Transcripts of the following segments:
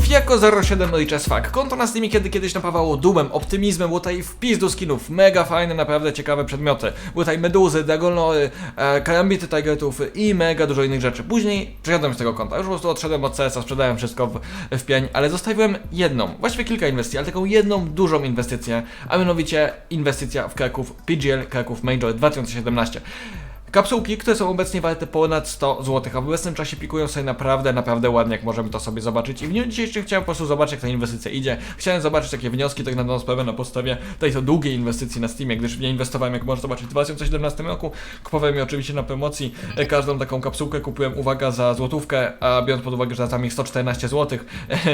Fiako 07 Rich as fuck. Konto na Steamie kiedy kiedyś napawało dumem, optymizmem, było tutaj wpis do skinów, mega fajne, naprawdę ciekawe przedmioty. Były tutaj meduzy, dagonory, e, karambity tigertów i mega dużo innych rzeczy. Później przeszedłem z tego konta, już po prostu odszedłem od CS-a, sprzedałem wszystko w, w pień, ale zostawiłem jedną, właściwie kilka inwestycji, ale taką jedną dużą inwestycję, a mianowicie inwestycja w Kraków PGL Kraków Major 2017. Kapsułki, które są obecnie warte ponad 100 zł, a w obecnym czasie pikują sobie naprawdę, naprawdę ładnie, jak możemy to sobie zobaczyć. I w dniu dzisiejszym chciałem po prostu zobaczyć, jak ta inwestycja idzie. Chciałem zobaczyć takie wnioski, tak na dobrą sprawę, na podstawie tej to długiej inwestycji na Steamie, gdyż w nie inwestowałem, jak można zobaczyć, w 2017 roku. Kupowałem je oczywiście na promocji. E, Każdą taką kapsułkę kupiłem, uwaga, za złotówkę, a biorąc pod uwagę, że za ich 114 zł,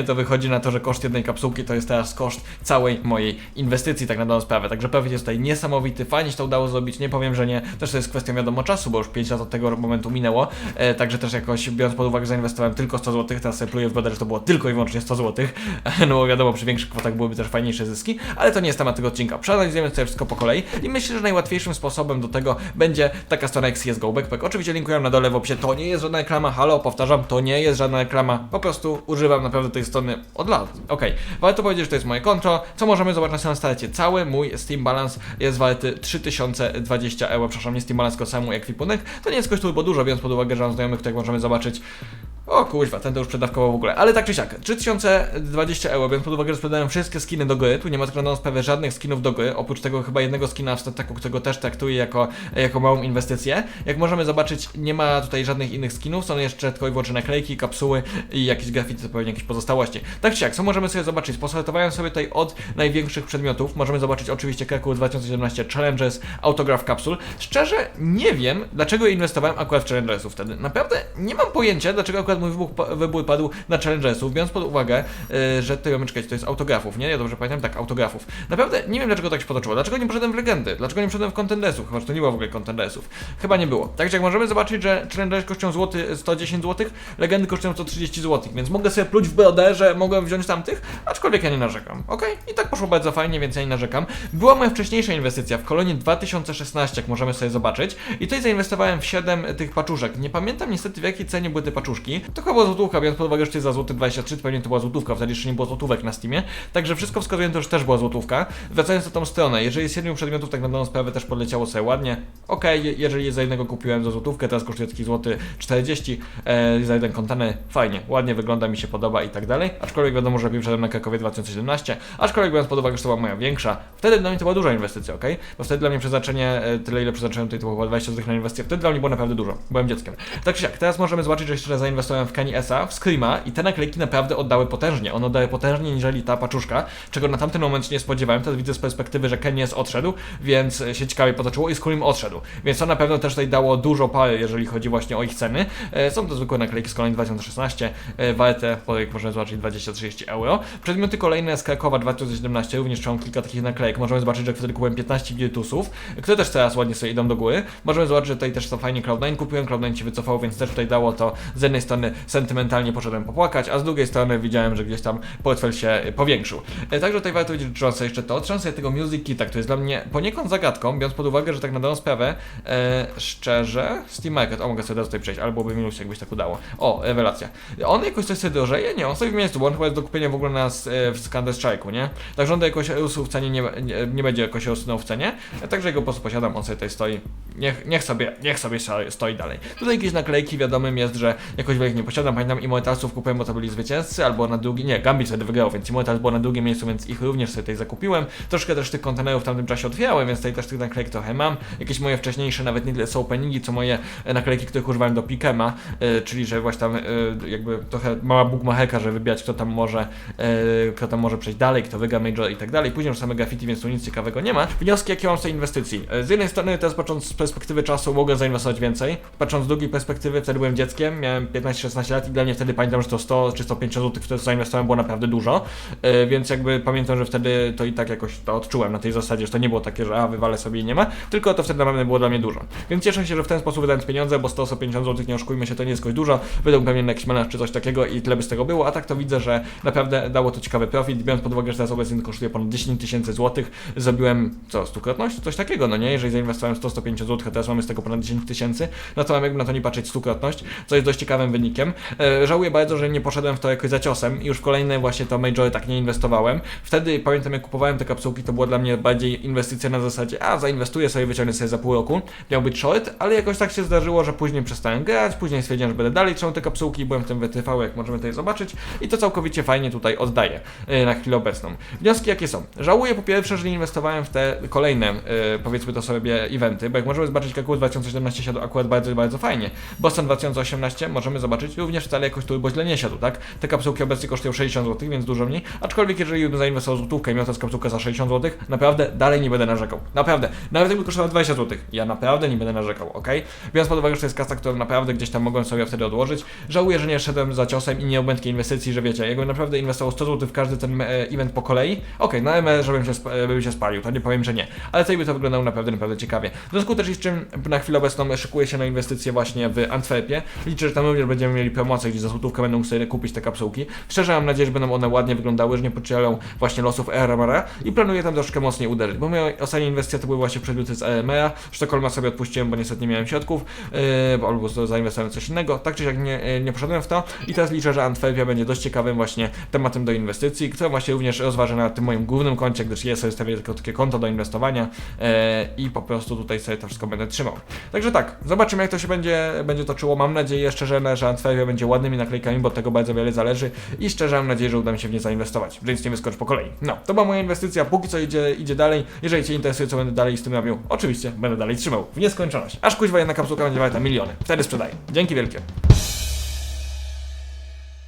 to wychodzi na to, że koszt jednej kapsułki to jest teraz koszt całej mojej inwestycji, tak na dobrą sprawę. Także profit jest tutaj niesamowity, fajnie się to udało zrobić, nie powiem, że nie. Też to jest kwestia wiadomo czasu, bo już 5 lat od tego momentu minęło, e, także też jakoś biorąc pod uwagę, zainwestowałem tylko 100 zł, teraz sobie pluję w brodę, że to było tylko i wyłącznie 100 zł, no bo wiadomo, przy większych kwotach byłyby też fajniejsze zyski, ale to nie jest temat tego odcinka. Przeanalizujemy sobie wszystko po kolei i myślę, że najłatwiejszym sposobem do tego będzie taka strona jak CSGO Backpack. Oczywiście linkuję na dole w opisie, to nie jest żadna reklama, halo, powtarzam, to nie jest żadna reklama, po prostu używam naprawdę tej strony od lat. Okej, warto powiedzieć, że to jest moje konto, co możemy zobaczyć na samym starcie. Cały mój Steam Balance jest warty 3020 euro, przepraszam, nie Steam Balance, tylko sam mój ekwipunek. To nie jest turbo dużo, biorąc pod uwagę, że mam znajomych, których możemy zobaczyć o kuźwa, ten to już przedawkował w ogóle. Ale tak czy siak, 3020 euro, biorąc pod uwagę, że sprzedałem wszystkie skiny do gry, tu nie ma na sprawę żadnych skinów do gry, oprócz tego chyba jednego skina w stataku, którego też traktuję jako, jako małą inwestycję. Jak możemy zobaczyć, nie ma tutaj żadnych innych skinów, są jeszcze tylko i wyłącznie naklejki, kapsuły i jakieś grafity, pewnie jakieś pozostałości. Tak czy siak, co możemy sobie zobaczyć? Posortowałem sobie tutaj od największych przedmiotów, możemy zobaczyć oczywiście Kraków 2017 Challenges, Autograph Capsule. Szczerze, nie wiem, dlaczego inwestowałem akurat w Challengersów wtedy. Naprawdę nie mam pojęcia, dlaczego akurat mój wybuch, wybór padł na Challengersów, biorąc pod uwagę, yy, że to, czekajcie, to jest autografów, nie? Ja dobrze pamiętam? Tak, autografów. Naprawdę nie wiem, dlaczego tak się potoczyło. Dlaczego nie poszedłem w legendy? Dlaczego nie poszedłem w contendersów? Chyba, że to nie było w ogóle contendersów. Chyba nie było. Także jak możemy zobaczyć, że Challengers kosztują złoty 110 zł, legendy kosztują 130 zł, więc mogę sobie pluć w brodę, że mogłem wziąć tamtych, aczkolwiek ja nie narzekam. Okej? I tak poszło bardzo fajnie, więc ja nie narzekam. Była moja wcześniejsza inwestycja w kolonie 2016, jak możemy sobie zobaczyć. I tutaj zainwestowałem w 7 tych paczuszek. Nie pamiętam niestety w jakiej cenie były te paczuszki. To chyba była złotówka, biorąc pod uwagę, że to jest za złoty 23, to pewnie to była złotówka, wtedy jeszcze nie było złotówek na Steamie. Także wszystko wskazuje, to już też była złotówka. Wracając na tą stronę, jeżeli z 7 przedmiotów tak na dobrą sprawę też podleciało sobie ładnie, je- jeżeli za jednego kupiłem za złotówkę, teraz kosztuje taki złoty 40, e, za jeden kontener, fajnie, ładnie wygląda, mi się podoba i tak dalej. Aczkolwiek wiadomo, że wszedłem na Krakowie 2017, aczkolwiek biorąc pod uwagę, że to była moja większa, wtedy dla mnie to była duża inwestycja, ok? Bo wtedy dla mnie przeznaczenie, e, tyle ile przeznaczyłem tutaj, to było chyba 20 zł na inwestycję, wtedy dla mnie było naprawdę dużo, byłem dzieckiem. Tak czy siak, teraz możemy zobaczyć, że jeszcze zainwestowałem w Kenny S.A., w Screama i te naklejki naprawdę oddały potężnie, one oddały potężniej niżeli ta paczuszka, czego na tamten moment nie spodziewałem, teraz widzę z perspektywy, że Kenny jest odszedł, więc się ciekawie potoczyło i Scream odszedł, więc to na pewno też tutaj dało dużo pary, jeżeli chodzi właśnie o ich ceny. E, Są to zwykłe naklejki z kolei 2016, e, warte, jak możemy zobaczyć, 20-30 euro. Przedmioty kolejne z Krakowa 2017, również trzymam kilka takich naklejek. Możemy zobaczyć, że wtedy kupiłem 15 Virtusów, które też teraz ładnie sobie idą do góry. Możemy zobaczyć, że tutaj też są fajnie Cloud9 kupiłem, Cloud9 się wycofał, więc też tutaj dało to z jednej strony sentymentalnie poszedłem popłakać, a z drugiej strony widziałem, że gdzieś tam portfel się powiększył. E, Także tutaj warto wiedzieć, sobie jeszcze to. Sobie tego Music Kita, który jest dla mnie poniekąd zagadką, biorąc pod uwagę, że tak na dobrą sprawę, e, szczerze, Steam Market, o mogę sobie teraz tutaj przejść, albo by minus jakbyś tak udało. O, rewelacja. On jakoś coś sobie drożeje? Nie, on sobie w miejscu, bo on chyba jest do kupienia w ogóle na, e, w Counter Strike'u, nie? Także on to jakoś rósł w cenie, nie, nie, nie będzie jakoś rosnął w cenie, e, także jego po prostu posiadam, on sobie tutaj stoi, niech, niech sobie, niech sobie stoi- dalej. Tutaj jakieś naklejki, wiadomym jest, że jakoś ich nie posiadam, pamiętam Immortalsów kupiłem, bo to byli zwycięzcy, albo na drugi, nie, Gambit wtedy wygrał, więc Immortals było na drugim miejscu, więc ich również sobie tutaj zakupiłem. Troszkę też tych kontenerów w tamtym czasie otwierałem, więc tutaj też tych naklejek trochę mam. Jakieś moje wcześniejsze, nawet nie tyle są openingi, co moje e, naklejki, których używałem do Pikema, e, czyli że właśnie tam e, jakby trochę mała bugmacherka, że wybierać kto tam może, e, kto tam może przejść dalej, kto wygra Major i tak dalej. Później już same graffiti, więc tu nic ciekawego nie ma. Wnioski jakie mam z tej inwestycji? Z jednej strony teraz patrząc z perspektywy czasu mogę zainwestować więcej, patrząc z drugiej perspektywy wtedy byłem dzieckiem, miałem 15-16 lat i dla mnie wtedy pamiętam, że to 100 czy 150 zł, które zainwestowałem było naprawdę dużo, e, więc jakby pamiętam, że wtedy to i tak jakoś to odczułem na tej zasadzie, że to nie było takie, że a wywalę sobie i nie ma, tylko to wtedy naprawdę było dla mnie dużo. Więc cieszę się, że w ten sposób wydając pieniądze, bo 100-150 zł, nie oszukujmy się, to nie jest jakoś dużo, wydał pewnie na jakiś melanż czy coś takiego i tyle by z tego było, a tak to widzę, że naprawdę dało to ciekawy profit, biorąc pod uwagę, że teraz obecnie kosztuje ponad 10 tysięcy złotych, zrobiłem co, stukrotność? Coś takiego, no nie? Jeżeli zainwestowałem 100-150 zł, a teraz mamy z tego ponad 10 tysięcy, no to mam jakby na to nie patrzeć stukrotność, co jest dość ciekawym wynikiem, E, żałuję bardzo, że nie poszedłem w to jakoś za ciosem i już w kolejne właśnie to majory tak nie inwestowałem. Wtedy pamiętam jak kupowałem te kapsułki, to było dla mnie bardziej inwestycja na zasadzie, a zainwestuję sobie, wyciągnę sobie za pół roku. Miał być short, ale jakoś tak się zdarzyło, że później przestałem grać, później stwierdziłem, że będę dalej trzymał te kapsułki, byłem w tym wytrwały, jak możemy tutaj zobaczyć i to całkowicie fajnie tutaj oddaję e, na chwilę obecną. Wnioski jakie są? Żałuję po pierwsze, że nie inwestowałem w te kolejne, e, powiedzmy to sobie, eventy, bo jak możemy zobaczyć, Kaku 2017 siadł akurat bardzo, bardzo fajnie. Boston 2018 możemy zobaczyć również wcale jakoś turbo źle nie siadł, tak? Te kapsułki obecnie kosztują 60 zł, więc dużo mniej, aczkolwiek jeżeli bym zainwestował złotówkę i miał tę kapsułkę za 60 zł, naprawdę dalej nie będę narzekał. Naprawdę. Nawet jakby kosztowało 20 zł, ja naprawdę nie będę narzekał, ok? Biorąc pod uwagę, że to jest kasa, którą naprawdę gdzieś tam mogłem sobie wtedy odłożyć, żałuję, że nie szedłem za ciosem i nie obędkie inwestycji, że wiecie, jakbym naprawdę inwestował 100 zł w każdy ten e, event po kolei, okej, na ME, żebym się, e, bym się spalił, to nie powiem, że nie, ale tutaj by to wyglądało naprawdę, naprawdę ciekawie. W związku też z czym na chwilę obecną szykuję się na inwestycje właśnie w Antwerpie, liczę, że tam również będziemy mieli promocję, gdzie za złotówkę będą sobie kupić te kapsułki. Szczerze mam nadzieję, że będą one ładnie wyglądały, że nie podzielą właśnie losów ERMR i planuję tam troszkę mocniej uderzyć, bo moja ostatnia inwestycja to były właśnie przedmioty z EMR, Sztokholma sobie odpuściłem, bo niestety nie miałem środków, yy, albo zainwestowałem w coś innego, tak czy siak nie, yy, nie poszedłem w to i teraz liczę, że Antwerpia będzie dość ciekawym właśnie tematem do inwestycji, którą właśnie również rozważę na tym moim głównym koncie, gdyż jest sobie stawię tylko takie konto do inwestowania yy, i po prostu tutaj sobie to wszystko będę trzymał. Także tak, zobaczymy jak to się będzie, będzie toczyło, mam nadzieję szczerze, że Antwerpia będzie ładnymi naklejkami, bo od tego bardzo wiele zależy i szczerze mam nadzieję, że uda mi się w nie zainwestować, więc nie wyskocz po kolei. No, to była moja inwestycja, póki co idzie, idzie dalej, jeżeli Cię interesuje co będę dalej z tym robił, oczywiście będę dalej trzymał w nieskończoność, aż kuźwa jedna kapsułka będzie warta miliony, wtedy sprzedaję. Dzięki wielkie.